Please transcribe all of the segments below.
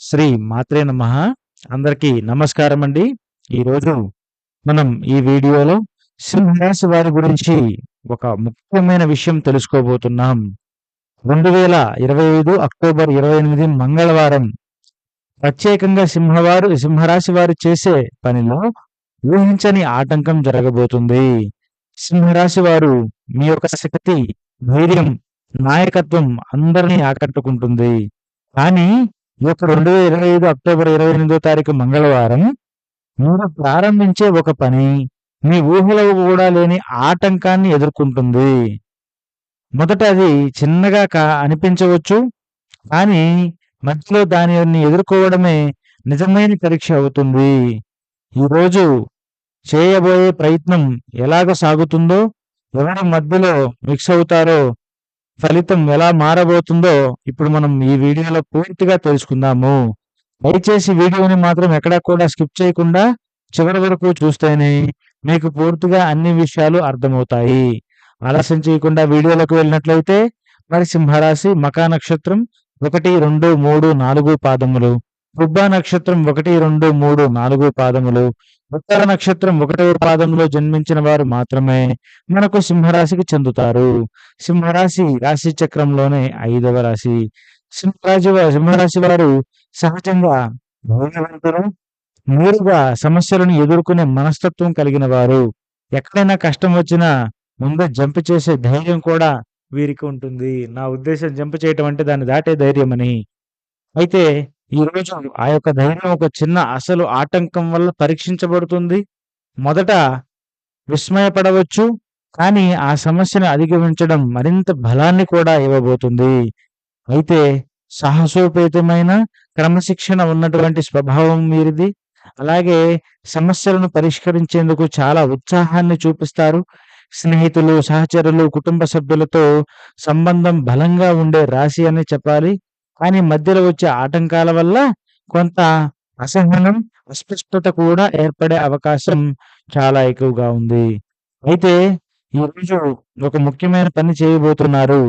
శ్రీ మాత్రే నమ. అందరికీ నమస్కారం అండి ఈరోజు మనం ఈ వీడియోలో సింహరాశి వారి గురించి ఒక ముఖ్యమైన విషయం తెలుసుకోబోతున్నాం. రెండు వేల ఇరవై ఐదు అక్టోబర్ ఇరవై ఎనిమిది మంగళవారం ప్రత్యేకంగా సింహవారు సింహరాశి వారు చేసే పనిలో ఊహించని ఆటంకం జరగబోతుంది. సింహరాశి వారు మీ యొక్క శక్తి ధైర్యం నాయకత్వం అందరినీ ఆకట్టుకుంటుంది. కానీ ఈ యొక్క రెండు వేల ఇరవై ఐదు అక్టోబర్ ఇరవై ఎనిమిదో తారీఖు మంగళవారం. మీరు ప్రారంభించే ఒక పని మీ ఊహలో కూడా లేని ఆటంకాన్ని ఎదుర్కొంటుంది. మొదట అది చిన్నగా కా అనిపించవచ్చు కానీ మధ్యలో దానిని ఎదుర్కోవడమే నిజమైన పరీక్ష అవుతుంది. ఈరోజు చేయబోయే ప్రయత్నం ఎలాగ సాగుతుందో ఎవరి మధ్యలో మిక్స్ అవుతారో ఫలితం ఎలా మారబోతుందో ఇప్పుడు మనం ఈ వీడియోలో పూర్తిగా తెలుసుకుందాము. దయచేసి వీడియోని మాత్రం ఎక్కడా కూడా స్కిప్ చేయకుండా చివరి వరకు చూస్తేనే మీకు పూర్తిగా అన్ని విషయాలు అర్థమవుతాయి. ఆలస్యం చేయకుండా వీడియోలకు వెళ్ళినట్లయితే మరి సింహరాశి మకా నక్షత్రం ఒకటి రెండు మూడు నాలుగు పాదములు పుబ్బా నక్షత్రం ఒకటి రెండు మూడు నాలుగు పాదములు ఉత్తర నక్షత్రం ఒకటవ పాదంలో జన్మించిన వారు మాత్రమే మనకు సింహరాశికి చెందుతారు. సింహరాశి రాశి చక్రంలోనే ఐదవ రాశి. సింహరాశి సింహరాశి వారు సహజంగా ధైర్యవంతులు నేరుగా సమస్యలను ఎదుర్కొనే మనస్తత్వం కలిగిన వారు. ఎక్కడైనా కష్టం వచ్చినా ముందే జంప్ చేసే ధైర్యం కూడా వీరికి ఉంటుంది. నా ఉద్దేశం జంప్ చేయటం అంటే దాన్ని దాటే ధైర్యం అని అయితే ఈ రోజు ఆ యొక్క ధైర్యం ఒక చిన్న అసలు ఆటంకం వల్ల పరీక్షించబడుతుంది. మొదట విస్మయపడవచ్చు కానీ ఆ సమస్యను అధిగమించడం మరింత బలాన్ని కూడా ఇవ్వబోతుంది. అయితే సాహసోపేతమైన క్రమశిక్షణ ఉన్నటువంటి స్వభావం మీరిది. అలాగే సమస్యలను పరిష్కరించేందుకు చాలా ఉత్సాహాన్ని చూపిస్తారు. స్నేహితులు సహచరులు కుటుంబ సభ్యులతో సంబంధం బలంగా ఉండే రాశి అని చెప్పాలి. కానీ మధ్యలో వచ్చే ఆటంకాల వల్ల కొంత అసహనం అస్పష్టత కూడా ఏర్పడే అవకాశం చాలా ఎక్కువగా ఉంది. అయితే ఈ రోజు ఒక ముఖ్యమైన పని చేయబోతున్నారు.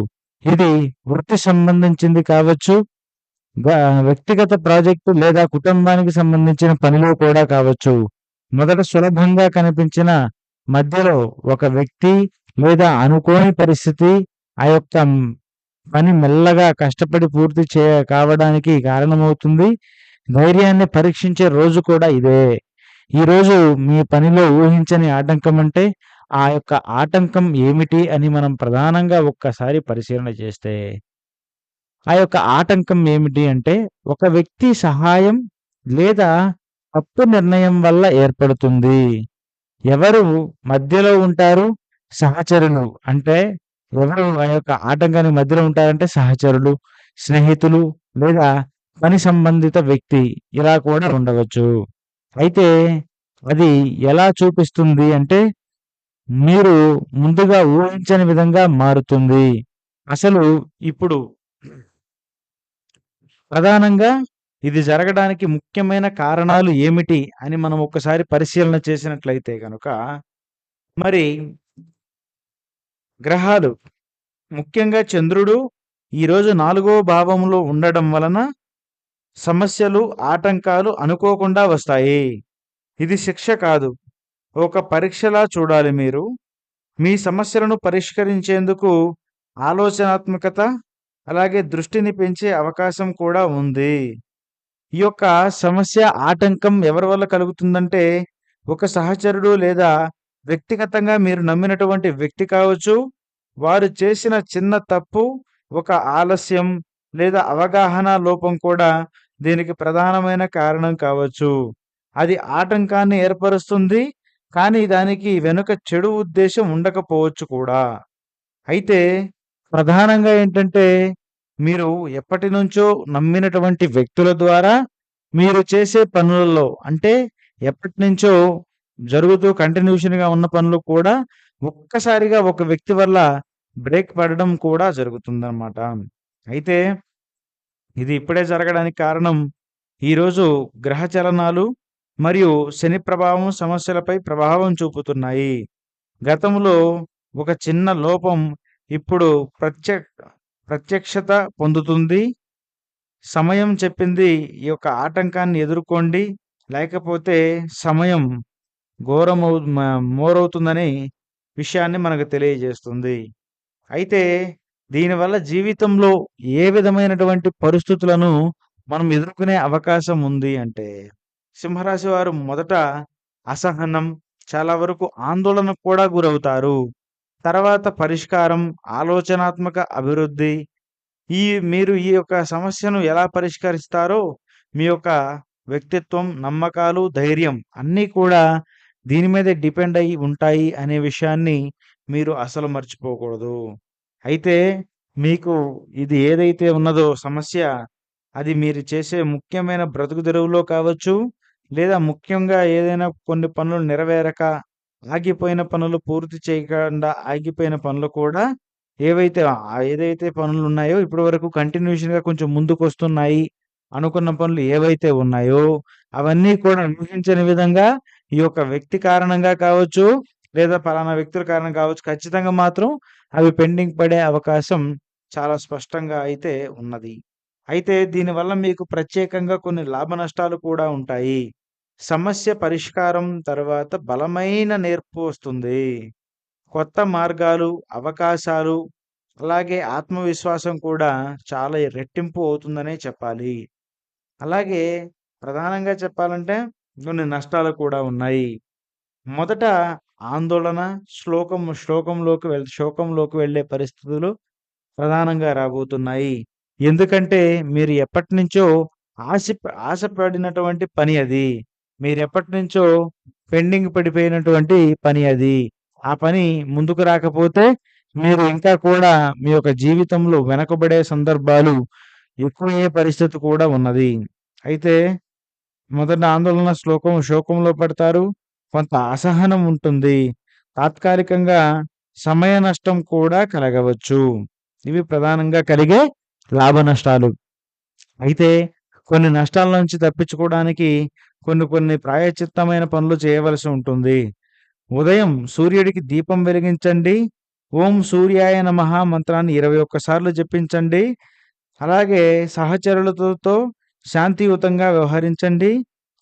ఇది వృత్తి సంబంధించింది కావచ్చు వ్యక్తిగత ప్రాజెక్టు లేదా కుటుంబానికి సంబంధించిన పనిలో కూడా కావచ్చు. మొదట సులభంగా కనిపించిన మధ్యలో ఒక వ్యక్తి లేదా అనుకోని పరిస్థితి ఆ యొక్క పని మెల్లగా కష్టపడి పూర్తి చే కావడానికి కారణమవుతుంది. ధైర్యాన్ని పరీక్షించే రోజు కూడా ఇదే. ఈ రోజు మీ పనిలో ఊహించని ఆటంకం అంటే ఆ యొక్క ఆటంకం ఏమిటి అని మనం ప్రధానంగా ఒక్కసారి పరిశీలన చేస్తే. ఆ యొక్క ఆటంకం ఏమిటి అంటే ఒక వ్యక్తి సహాయం లేదా తప్పు నిర్ణయం వల్ల ఏర్పడుతుంది. ఎవరు మధ్యలో ఉంటారు? సహచరులు. అంటే ఎవరు ఆ యొక్క ఆటంకానికి మధ్యలో ఉంటారంటే సహచరులు స్నేహితులు లేదా పని సంబంధిత వ్యక్తి ఇలా కూడా ఉండవచ్చు. అయితే అది ఎలా చూపిస్తుంది అంటే మీరు ముందుగా ఊహించని విధంగా మారుతుంది. అసలు ఇప్పుడు ప్రధానంగా ఇది జరగడానికి ముఖ్యమైన కారణాలు ఏమిటి అని మనం ఒక్కసారి పరిశీలన చేసినట్లయితే కనుక మరి గ్రహాలు. ముఖ్యంగా చంద్రుడు ఈరోజు నాలుగో భావంలో ఉండడం వలన సమస్యలు ఆటంకాలు అనుకోకుండా వస్తాయి. ఇది శిక్ష కాదు. ఒక పరీక్షలా చూడాలి మీరు. మీ సమస్యలను పరిష్కరించేందుకు ఆలోచనాత్మకత అలాగే దృష్టిని పెంచే అవకాశం కూడా ఉంది. ఈ యొక్క సమస్య ఆటంకం ఎవరి వల్ల కలుగుతుందంటే ఒక సహచరుడు లేదా వ్యక్తిగతంగా మీరు నమ్మినటువంటి వ్యక్తి కావచ్చు వారు చేసిన చిన్న తప్పు ఒక ఆలస్యం లేదా అవగాహన లోపం కూడా దీనికి ప్రధానమైన కారణం కావచ్చు. అది ఆటంకాన్ని ఏర్పరుస్తుంది కానీ దానికి వెనుక చెడు ఉద్దేశం ఉండకపోవచ్చు కూడా. అయితే ప్రధానంగా ఏంటంటే మీరు ఎప్పటి నుంచో నమ్మినటువంటి వ్యక్తుల ద్వారా మీరు చేసే పనులలో అంటే ఎప్పటి నుంచో జరుగుతూ కంటిన్యూషన్గా ఉన్న పనులు కూడా ఒక్కసారిగా ఒక వ్యక్తి వల్ల బ్రేక్ పడడం కూడా జరుగుతుందన్నమాట. అయితే ఇది ఇప్పుడే జరగడానికి కారణం ఈరోజు గ్రహ చలనాలు మరియు శని ప్రభావం సమస్యలపై ప్రభావం చూపుతున్నాయి. గతంలో ఒక చిన్న లోపం ఇప్పుడు ప్రత్యక్ష ప్రత్యక్షత పొందుతుంది. సమయం చెప్పింది ఈ యొక్క ఆటంకాన్ని ఎదుర్కోండి. లేకపోతే సమయం ఘోరమవు మోరవుతుందని విషయాన్ని మనకు తెలియజేస్తుంది. అయితే దీనివల్ల జీవితంలో ఏ విధమైనటువంటి పరిస్థితులను మనం ఎదుర్కొనే అవకాశం ఉంది అంటే సింహరాశి వారు మొదట అసహనం చాలా వరకు ఆందోళన కూడా గురవుతారు. తర్వాత పరిష్కారం ఆలోచనాత్మక అభివృద్ధి ఈ మీరు ఈ యొక్క సమస్యను ఎలా పరిష్కరిస్తారో మీ యొక్క వ్యక్తిత్వం నమ్మకాలు ధైర్యం అన్నీ కూడా దీని మీదే డిపెండ్ అయి ఉంటాయి అనే విషయాన్ని మీరు అసలు మర్చిపోకూడదు. అయితే మీకు ఇది ఏదైతే ఉన్నదో సమస్య అది మీరు చేసే ముఖ్యమైన బ్రతుకు తెరువులో కావచ్చు లేదా ముఖ్యంగా ఏదైనా కొన్ని పనులు నెరవేరక ఆగిపోయిన పనులు పూర్తి చేయకుండా ఆగిపోయిన పనులు కూడా ఏవైతే ఏదైతే పనులు ఉన్నాయో ఇప్పటి వరకు కంటిన్యూషన్గా కొంచెం ముందుకు వస్తున్నాయి అనుకున్న పనులు ఏవైతే ఉన్నాయో అవన్నీ కూడా ఊహించని విధంగా ఈ యొక్క వ్యక్తి కారణంగా కావచ్చు లేదా పలానా వ్యక్తుల కారణం కావచ్చు ఖచ్చితంగా మాత్రం అవి పెండింగ్ పడే అవకాశం చాలా స్పష్టంగా అయితే ఉన్నది. అయితే దీనివల్ల మీకు ప్రత్యేకంగా కొన్ని లాభ నష్టాలు కూడా ఉంటాయి. సమస్య పరిష్కారం తర్వాత బలమైన నేర్పు వస్తుంది. కొత్త మార్గాలు అవకాశాలు అలాగే ఆత్మవిశ్వాసం కూడా చాలా రెట్టింపు అవుతుందనే చెప్పాలి. అలాగే ప్రధానంగా చెప్పాలంటే కొన్ని నష్టాలు కూడా ఉన్నాయి. మొదట ఆందోళన శ్లోకం శ్లోకంలోకి వెళ్ శోకంలోకి వెళ్ళే పరిస్థితులు ప్రధానంగా రాబోతున్నాయి. ఎందుకంటే మీరు ఎప్పటి నుంచో ఆశ ఆశపడినటువంటి పని అది. మీరు ఎప్పటి నుంచో పెండింగ్ పడిపోయినటువంటి పని అది. ఆ పని ముందుకు రాకపోతే మీరు ఇంకా కూడా మీ యొక్క జీవితంలో వెనకబడే సందర్భాలు ఎక్కువయ్యే పరిస్థితి కూడా ఉన్నది. అయితే మొదట ఆందోళన శ్లోకం శోకంలో పడతారు. కొంత అసహనం ఉంటుంది. తాత్కాలికంగా సమయ నష్టం కూడా కలగవచ్చు. ఇవి ప్రధానంగా కలిగే లాభ నష్టాలు. అయితే కొన్ని నష్టాల నుంచి తప్పించుకోవడానికి కొన్ని కొన్ని ప్రాయచిత్తమైన పనులు చేయవలసి ఉంటుంది. ఉదయం సూర్యుడికి దీపం వెలిగించండి. ఓం సూర్యాయ నమః మంత్రాన్ని ఇరవై ఒక్కసార్లు జపించండి. అలాగే సహచరులతో శాంతియుతంగా వ్యవహరించండి.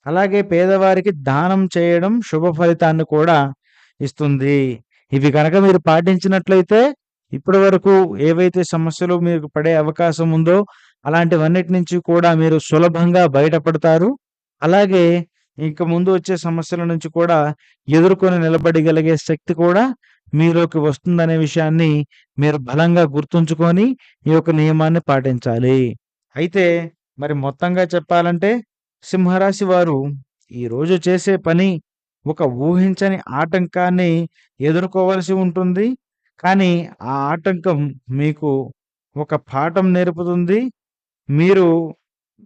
అలాగే పేదవారికి దానం చేయడం శుభ ఫలితాన్ని కూడా ఇస్తుంది. ఇవి కనుక మీరు పాటించినట్లయితే ఇప్పటి వరకు ఏవైతే సమస్యలు మీకు పడే అవకాశం ఉందో అలాంటివన్నిటి నుంచి కూడా మీరు సులభంగా బయటపడతారు. అలాగే ఇంక ముందు వచ్చే సమస్యల నుంచి కూడా ఎదుర్కొని నిలబడగలిగే శక్తి కూడా మీలోకి వస్తుందనే విషయాన్ని మీరు బలంగా గుర్తుంచుకొని ఈ యొక్క నియమాన్ని పాటించాలి. అయితే మరి మొత్తంగా చెప్పాలంటే సింహరాశి వారు ఈరోజు చేసే పని ఒక ఊహించని ఆటంకాన్ని ఎదుర్కోవలసి ఉంటుంది. కానీ ఆ ఆటంకం మీకు ఒక పాఠం నేర్పుతుంది. మీరు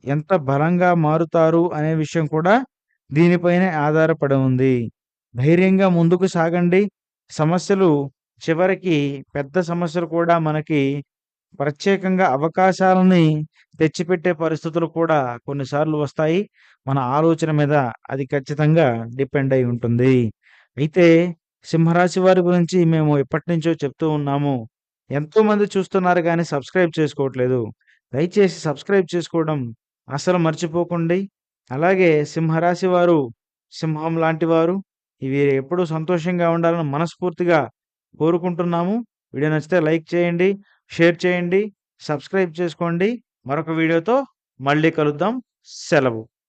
ఎంత బలంగా మారుతారు అనే విషయం కూడా దీనిపైనే ఆధారపడి ఉంది. ధైర్యంగా ముందుకు సాగండి. సమస్యలు చివరికి పెద్ద సమస్యలు కూడా మనకి ప్రత్యేకంగా అవకాశాలని తెచ్చిపెట్టే పరిస్థితులు కూడా కొన్నిసార్లు వస్తాయి. మన ఆలోచన మీద అది ఖచ్చితంగా డిపెండ్ అయి ఉంటుంది. అయితే సింహరాశి వారి గురించి మేము ఎప్పటి నుంచో చెప్తూ ఉన్నాము. ఎంతోమంది చూస్తున్నారు కానీ సబ్స్క్రైబ్ చేసుకోవట్లేదు. దయచేసి సబ్స్క్రైబ్ చేసుకోవడం అసలు మర్చిపోకండి. అలాగే సింహరాశి వారు సింహం లాంటి వారు వీరు ఎప్పుడూ సంతోషంగా ఉండాలని మనస్ఫూర్తిగా కోరుకుంటున్నాము. వీడియో నచ్చితే లైక్ చేయండి. షేర్ చేయండి సబ్స్క్రైబ్ చేసుకోండి. మరొక వీడియోతో మళ్ళీ కలుద్దాం. సెలవు.